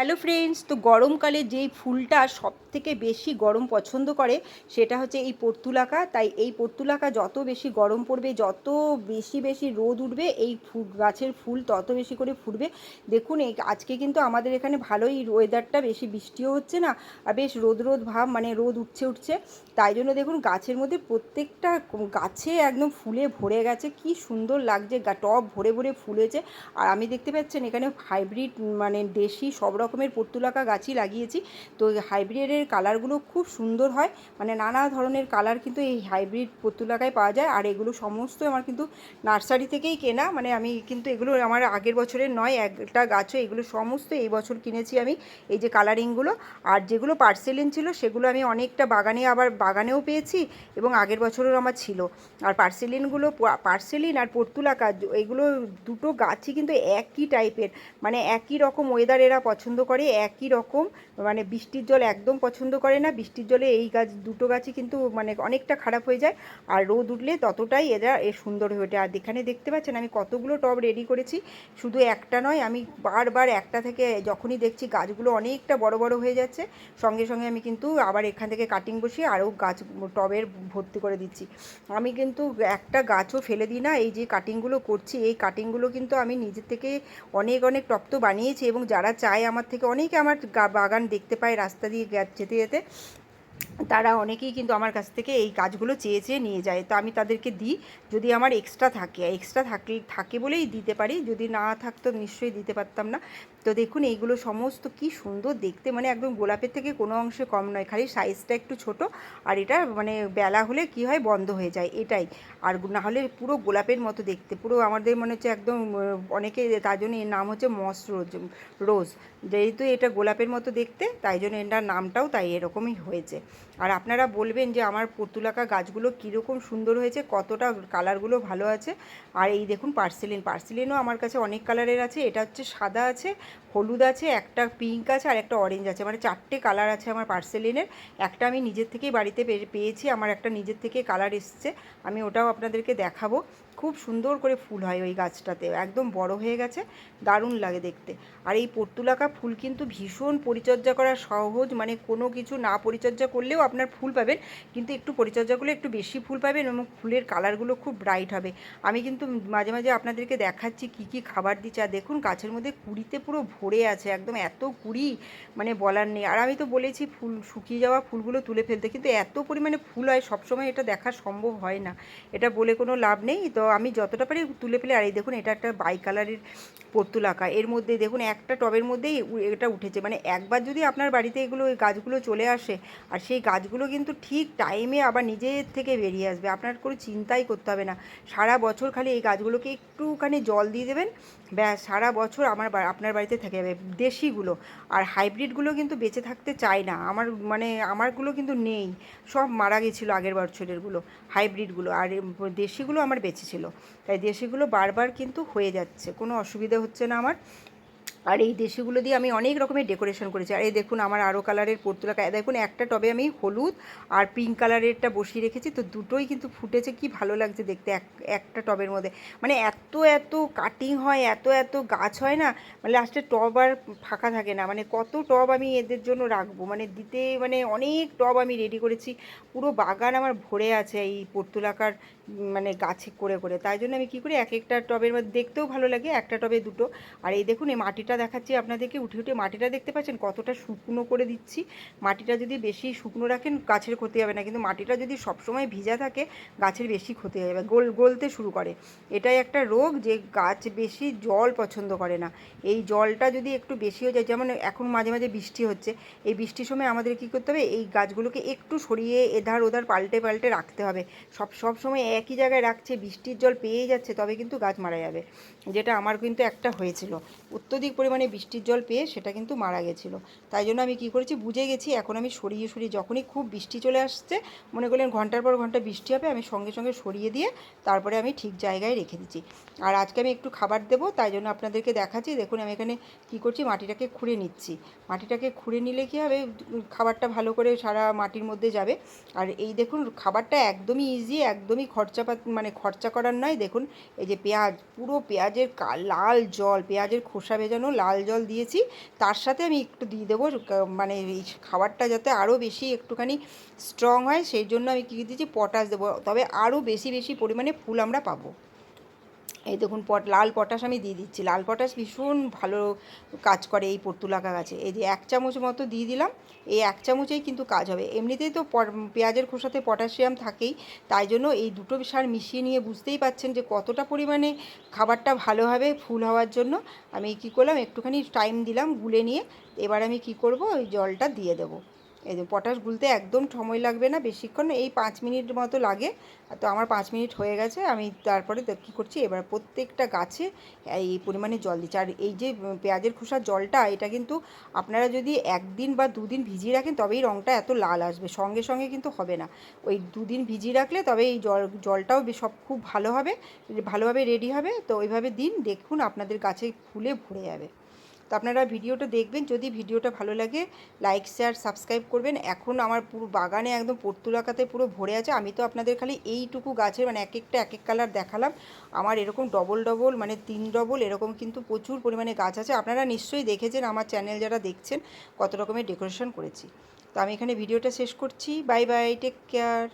Hello friends তো গরমকালে যেই ফুলটা সব থেকে বেশি গরম পছন্দ করে, সেটা হচ্ছে এই পর্তুলাকা। তাই এই পর্তুলাকা যত বেশি গরম পড়বে, যত বেশি বেশি রোদ উঠবে, এই গাছের ফুল তত বেশি করে ফুটবে। দেখুন, এই আজকে কিন্তু আমাদের এখানে ভালোই ওয়েদারটা বেশি বৃষ্টিও হচ্ছে না, আর বেশ রোদ রোদ ভাব মানে রোদ উঠছে উঠছে। তাই জন্য দেখুন, গাছের মধ্যে প্রত্যেকটা গাছে একদম ফুলে ভরে গেছে। কি সুন্দর লাগছে টব ভরে ভরে ফুলেছে আর আমি দেখতে পাচ্ছেন, এখানে হাইব্রিড মানে দেশি সব রকমের পর্তুলাকা গাছই লাগিয়েছি। তো হাইব্রিডের কালারগুলো খুব সুন্দর হয়। মানে নানা ধরনের কালার কিন্তু এই হাইব্রিড পর্তুলাকায় পাওয়া যায়। আর এগুলো সমস্ত আমার কিন্তু নার্সারি থেকেই কেনা। মানে আমি কিন্তু এগুলো আমার আগের বছরের নয়, একটা গাছও এগুলো সমস্ত এই বছর কিনেছি আমি, এই যে কালারিংগুলো আর যেগুলো পার্সেলিন ছিল, সেগুলো আমি অনেকটা বাগানে আবার বাগানেও পেয়েছি এবং আগের বছরের আমার ছিল। আর পার্সেলিনগুলো পার্সেলিন আর পর্তুলাকা, এগুলো দুটো গাছই কিন্তু একই টাইপের মানে একই রকম ওয়েদার এরা পছন্দ করে, একই রকম। মানে বৃষ্টির জল একদম পছন্দ করে না। বৃষ্টির জলে এই গাছ, দুটো গাছই কিন্তু মানে অনেকটা খারাপ হয়ে যায়। আর রোদ উঠলে ততটাই এরা এ সুন্দর হয়ে ওঠে। আর এখানে দেখতে পাচ্ছেন, আমি কতগুলো টব রেডি করেছি। শুধু একটা নয়, আমি বারবার একটা থেকে যখনই দেখছি, গাছগুলো অনেকটা বড় বড় হয়ে যাচ্ছে। সঙ্গে সঙ্গে আমি কিন্তু আবার এখান থেকে কাটিং বসিয়ে আরও গাছ টবের ভর্তি করে দিচ্ছি। আমি কিন্তু একটা গাছও ফেলে দিই না। এই যে কাটিংগুলো করছি, এই কাটিংগুলো কিন্তু আমি নিজের থেকে অনেক অনেক টব তো বানিয়েছি এবং যারা চায় আমার থেকে অনেকে আমার বাগান দেখতে পায় রাস্তা দিয়ে যেতে যেতে। তারা অনেকেই কিন্তু আমার কাছ থেকে এই কাজগুলো চেয়ে চেয়ে নিয়ে যায়। তো আমি তাদেরকে দিই, যদি আমার এক্সট্রা থাকে এক্সট্রা থাকে থাকে বলেই দিতে পারি, যদি না থাকতো নিশ্চয়ই দিতে পারতাম না। তো দেখুন, এইগুলো সমস্ত কি সুন্দর দেখতে মানে একদম গোলাপের থেকে কোনো অংশে কম নয়, খালি সাইজটা একটু ছোট, আর এটা মানে বেলা হলে কি হয়, বন্ধ হয়ে যায়, এটাই। আর না হলে পুরো গোলাপের মতো দেখতে, পুরো আমাদের মনে হচ্ছে একদম অনেকে তার জন্য এর নাম হচ্ছে মস রোজ রোজ। যেহেতু এটা গোলাপের মতো দেখতে, তাই জন্য এটার নামটাও তাই এরকমই হয়েছে। আর আপনারা বলবেন যে আমার পর্তুলাকা গাছগুলো কীরকম সুন্দর হয়েছে, কতটা কালারগুলো ভালো আছে। আর এই দেখুন পার্সেলিন, পার্সেলিনও আমার কাছে অনেক কালারের আছে। এটা হচ্ছে সাদা আছে, হলুদ আছে, একটা পিঙ্ক আছে আর একটা অরেঞ্জ আছে। মানে চারটে কালার আছে আমার পার্সেলিনের। একটা আমি নিজের থেকেই বাড়িতে পেয়েছি, আমার একটা নিজের থেকে কালার এসছে। আমি ওটাও আপনাদেরকে দেখাবো। খুব সুন্দর করে ফুল হয় ওই গাছটাতে, একদম বড় হয়ে গেছে, দারুণ লাগে দেখতে। আর এই পর্তুলাকা ফুল কিন্তু ভীষণ পরিচর্যা করা সহজ মানে কোনো কিছু না পরিচর্যা করলেও আপনার ফুল পাবেন, কিন্তু একটু পরিচর্যাগুলো একটু বেশি ফুল পাবেন এবং ফুলের কালারগুলো খুব ব্রাইট হবে। আমি কিন্তু মাঝে মাঝে আপনাদেরকে দেখাচ্ছি কি কি খাবার দিচ্ছি, আর দেখুন গাছের মধ্যে কুড়িতে পুরো ভরে আছে, একদম এত কুড়ি মানে বলার নেই। আর আমি তো বলেছি ফুল শুকিয়ে যাওয়া ফুলগুলো তুলে ফেলতে, কিন্তু এত পরিমাণে ফুল হয়, সবসময় এটা দেখা সম্ভব হয় না। এটা বলে কোনো লাভ নেই, তো আমি যতটা পারি তুলে ফেলে। আর এই দেখুন, এটা একটা বাই কালারের পর্তুলাকা। এর মধ্যে দেখুন, একটা টবের মধ্যেই এটা উঠেছে। মানে একবার যদি আপনার বাড়িতে এগুলো, এই গাছগুলো চলে আসে, আর সেই গাছগুলো কিন্তু ঠিক টাইমে আবার নিজের থেকে বেরিয়ে আসবে। আপনার কোনো চিন্তাই করতে হবে না। সারা বছর খালি এই গাছগুলোকে একটুখানি জল দিয়ে দেবেন। ব্যাস, সারা বছর আমার আপনার বাড়িতে থেকে যাবে। দেশিগুলো আর হাইব্রিডগুলো কিন্তু বেঁচে থাকতে চায় না। আমার মানে আমারগুলো কিন্তু নেই। সব মারা গেছিল আগের বছরেরগুলো হাইব্রিডগুলো আর দেশিগুলো আমার বেঁচে ছিল। তাই দেশিগুলো বারবার কিন্তু হয়ে যাচ্ছে। কোনো অসুবিধা হচ্ছে না আমার। আর এই দেশিগুলো দিয়ে আমি অনেক রকমের ডেকোরেশন করেছি। আর এই দেখুন আমার আরও কালারের পর্তুলাকা দেখুন, একটা টবে আমি হলুদ আর পিঙ্ক কালারেরটা বসিয়ে রেখেছি। তো দুটোই কিন্তু ফুটেছে, কি ভালো লাগছে দেখতে এক একটা টবের মধ্যে। মানে এত এত কাটিং হয়, এত এত গাছ হয় না মানে লাস্টে টব আর ফাঁকা থাকে না। মানে কত টব আমি এদের জন্য রাখব? মানে দিতে মানে অনেক টব আমি রেডি করেছি। পুরো বাগান আমার ভরে আছে এই পর্তুলাকার মানে গাছে করে করে। তাই জন্য আমি কী করি, এক একটা টবের মধ্যে দেখতেও ভালো লাগে, একটা টবে দুটো। আর এই দেখুন, এই মাটিটা দেখাচ্ছি আপনাদেরকে, উঠে উঠে মাটিটা দেখতে পাচ্ছেন? কতটা শুকনো করে দিচ্ছি। মাটিটা যদি বেশি শুকনো রাখেন, গাছের ক্ষতি হবে না। কিন্তু মাটিটা যদি সবসময় ভিজা থাকে, গাছের বেশি ক্ষতি হয়ে যাবে, গোল, গলতে শুরু করে। এটাই একটা রোগ যে গাছ বেশি জল পছন্দ করে না। এই জলটা যদি একটু বেশি হয়ে যায়, যেমন এখন মাঝে মাঝে বৃষ্টি হচ্ছে, এই বৃষ্টির সময় আমাদের কী করতে হবে? এই গাছগুলোকে একটু সরিয়ে এধার ওধার পাল্টে পাল্টে রাখতে হবে। সব সব সময় একই জায়গায় রাখছে, বৃষ্টির জল পেয়ে যাচ্ছে, তবে কিন্তু গাছ মারা যাবে। যেটা আমার কিন্তু একটা হয়েছিল। অত্যধিক পরিমাণে বৃষ্টির জল পেয়ে সেটা কিন্তু মারা গেছিল। তাই জন্য আমি কী করেছি, বুঝে গেছি, এখন আমি সরিয়ে সরিয়ে যখনই খুব বৃষ্টি চলে আসছে, মনে করলেন ঘণ্টার পর ঘণ্টা বৃষ্টি হবে, আমি সঙ্গে সঙ্গে সরিয়ে দিয়ে তারপরে আমি ঠিক জায়গায় রেখে দিচ্ছি। আর আজকে আমি একটু খাবার দেবো, তাই জন্য আপনাদেরকে দেখাচ্ছি, দেখুন আমি এখানে কী করছি, মাটিটাকে খুঁড়ে নিচ্ছি। মাটিটাকে খুঁড়ে নিলে কী হবে, খাবারটা ভালো করে সারা মাটির মধ্যে যাবে। আর এই দেখুন, খাবারটা একদমই ইজি একদমই খরচ খরচাপাত মানে খরচা করার নয়, দেখুন, এই যে পেঁয়াজ, পুরো পেঁয়াজের লাল জল, পেঁয়াজের খোসা ভেজানো লাল জল দিয়েছি, তার সাথে আমি একটু দিয়ে দেবো মানে এই খাবারটা যাতে আরও বেশি একটুখানি স্ট্রং হয়, সেই জন্য আমি কী দিয়েছি পটাশ দেবো, তবে আরও বেশি বেশি পরিমাণে ফুল আমরা পাবো। এই দেখুন পট, লাল পটাশ আমি দিয়ে দিচ্ছি। লাল পটাশ ভীষণ ভালো কাজ করে এই পর্তুলাকা গাছে। এই যে এক চামচ মতো দিয়ে দিলাম, এই এক চামচেই কিন্তু কাজ হবে। এমনিতেই তো পেঁয়াজের খোসাতে পটাশিয়াম থাকেই, তাই জন্য এই দুটো সার মিশিয়ে নিয়ে বুঝতেই পাচ্ছেন যে কতটা পরিমাণে খাবারটা ভালো হবে ফুল হওয়ার জন্য। আমি কি করলাম, একটুখানি টাইম দিলাম গুলে নিয়ে, এবার আমি কি করব, ওই জলটা দিয়ে দেবো। এই যে পটাশ গুলতে একদম সময় লাগবে না, বেশিক্ষণ এই পাঁচ মিনিট মতো লাগে। তো আমার পাঁচ মিনিট হয়ে গেছে, আমি তারপরে কী করছি, এবার প্রত্যেকটা গাছে এই পরিমাণে জল দিচ্ছি। আর এই যে পেঁয়াজের খোসার জলটা, এটা কিন্তু আপনারা যদি একদিন বা দুদিন ভিজিয়ে রাখেন, তবেই রঙটা এত লাল আসবে, সঙ্গে সঙ্গে কিন্তু হবে না। ওই দুদিন ভিজিয়ে রাখলে তবে এই জল, জলটাও সব খুব ভালো হবে, ভালোভাবে রেডি হবে। তো ওইভাবে দিন, দেখুন আপনাদের গাছে ফুলে ভরে যাবে। তো আপনারা ভিডিওটা দেখবেন, যদি ভিডিওটা ভালো লাগে লাইক শেয়ার সাবস্ক্রাইব করবেন। এখন আমার পুরো বাগানে একদম পর্তুলাকাতে পুরো ভরে আছে। আমি তো আপনাদের খালি এইটুকু গাছের মানে এক একটা, এক এক কালার দেখালাম। আমার এরকম ডবল ডবল মানে তিন ডবল এরকম কিন্তু প্রচুর পরিমাণে গাছ আছে। আপনারা নিশ্চয়ই দেখেছেন, আমার চ্যানেল যারা দেখছেন, কত রকমের ডেকোরেশন করেছি। তো আমি এখানে ভিডিওটা শেষ করছি। Bye bye take care